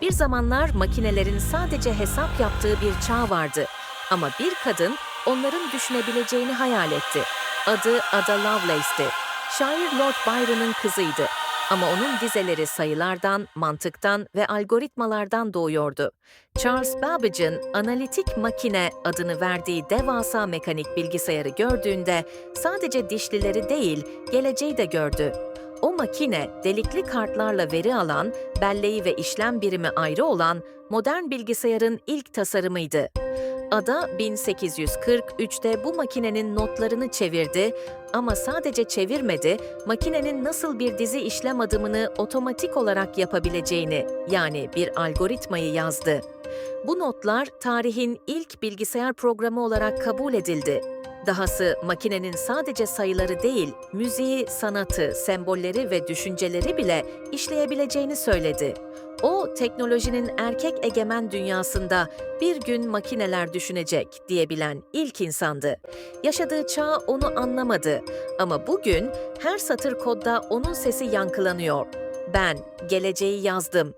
Bir zamanlar makinelerin sadece hesap yaptığı bir çağ vardı. Ama bir kadın onların düşünebileceğini hayal etti. Adı Ada Lovelace'ti. Şair Lord Byron'ın kızıydı. Ama onun dizeleri sayılardan, mantıktan ve algoritmalardan doğuyordu. Charles Babbage'ın analitik makine adını verdiği devasa mekanik bilgisayarı gördüğünde sadece dişlileri değil, geleceği de gördü. Makine delikli kartlarla veri alan, belleği ve işlem birimi ayrı olan modern bilgisayarın ilk tasarımıydı. Ada 1843'te bu makinenin notlarını çevirdi ama sadece çevirmedi, makinenin nasıl bir dizi işlem adımını otomatik olarak yapabileceğini, yani bir algoritmayı yazdı. Bu notlar tarihin ilk bilgisayar programı olarak kabul edildi. Dahası makinenin sadece sayıları değil, müziği, sanatı, sembolleri ve düşünceleri bile işleyebileceğini söyledi. O, teknolojinin erkek egemen dünyasında bir gün makineler düşünecek diyebilen ilk insandı. Yaşadığı çağ onu anlamadı ama bugün her satır kodda onun sesi yankılanıyor. Ben geleceği yazdım